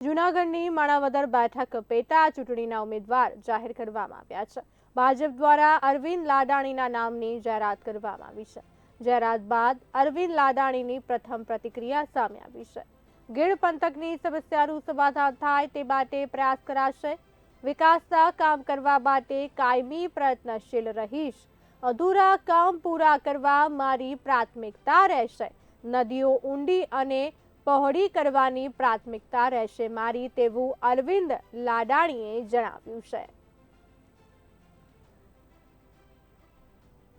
જૂનાગઢની માણાવદર બેઠક પેટા ચૂંટણીના ઉમેદવાર જાહેર કરવામાં આવ્યા છે. ભાજપ દ્વારા અરવિંદ લાડાણીના નામની જાહેરાત કરવામાં આવી છે. જાહેરાત બાદ અરવિંદ લાડાણીની પ્રથમ પ્રતિક્રિયા સામે આવી છે. ગીર પંથકની સમસ્યાનું સમાધાન થાય તે માટે પ્રયાસ કરાશે. વિકાસના કામ કરવા માટે કાયમી પ્રયત્નશીલ રહીશ. અધૂરા કામ પૂરા કરવા મારી પ્રાથમિકતા રહેશે. નદીઓ ઊંડી અને પહોળી કરવાની પ્રાથમિકતા રહેશે મારી તેવું અરવિંદ લાડાણીએ જણાવ્યું છે.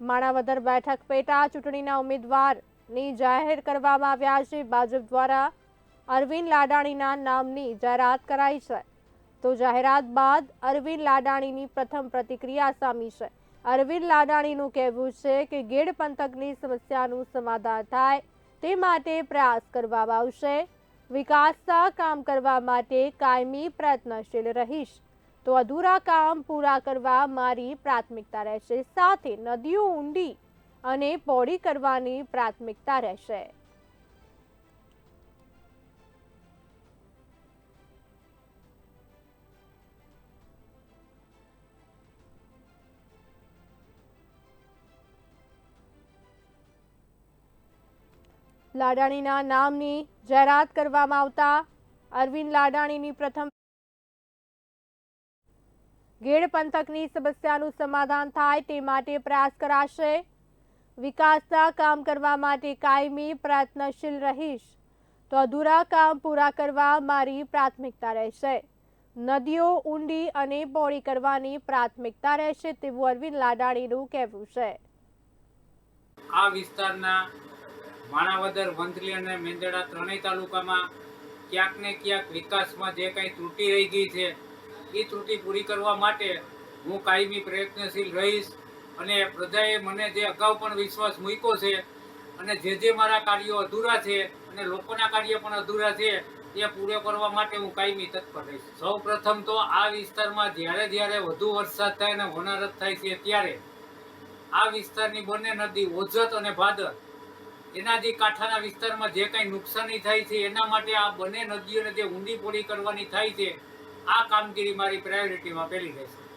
માણાવદર બેઠક પેટા ચૂંટણીના ઉમેદવારની જાહેર કરવામાં આવ્યા છે. ભાજપ દ્વારા અરવિંદ લાડાણીના નામની જાહેરાત કરાઈ છે. તો જાહેરાત બાદ અરવિંદ લાડાણીની પ્રથમ પ્રતિક્રિયા સામી છે. અરવિંદ લાડાણીનું કહેવું છે કે ગેડ પંથકની સમસ્યાનું સમાધાન થાય તે માટે પ્રયાસ કરવામાં આવશે. વિકાસના કામ કરવા માટે કાયમી પ્રયત્નશીલ રહીશ. તો અધૂરા કામ પૂરા કરવા મારી પ્રાથમિકતા રહેશે. સાથે નદીઓ ઊંડી અને પહોળી કરવાની પ્રાથમિકતા રહેશે. લાડાણીના નામની જાહેરાત કરવામાં આવતા અરવિંદ લાડાણીની પ્રથમ ગેડ પંથકની સમસ્યાનું સમાધાન થાય તે માટે પ્રયાસ કરાશે. વિકાસના કામ કરવા માટે કાયમી પ્રયત્નશીલ રહીશ. તો અધૂરા કામ પૂરા કરવા મારી પ્રાથમિકતા રહેશે. નદીઓ ઊંડી અને પોળી કરવાની પ્રાથમિકતા રહેશે તેવું અરવિંદ લાડાણીનું કહેવું છે. આ વિસ્તારના માણાવદર વંથલી અને મેંદડા ત્રણેય તાલુકામાં ક્યાંક ને ક્યાંક વિકાસમાં જે કંઈ ત્રુટી રહી ગઈ છે, એ ત્રુટિ પૂરી કરવા માટે હું કાયમી પ્રયત્નશીલ રહીશ અને પ્રજાએ મને જે અગાઉ પણ વિશ્વાસ મૂક્યો છે અને જે જે મારા કાર્યો અધૂરા છે અને લોકોના કાર્ય પણ અધૂરા છે, એ પૂરો કરવા માટે હું કાયમી તત્પર રહીશ. સૌ પ્રથમ તો આ વિસ્તારમાં જ્યારે જ્યારે વધુ વરસાદ થાય અને હોનારત થાય છે ત્યારે આ વિસ્તારની બંને નદી ઓજત અને ભાદર એના જે કાંઠાના વિસ્તારમાં જે કાંઈ નુકસાની થાય છે, એના માટે આ બંને નદીઓને જે ઊંડી પોળી કરવાની થાય છે, આ કામગીરી મારી પ્રાયોરિટીમાં પહેલી રહેશે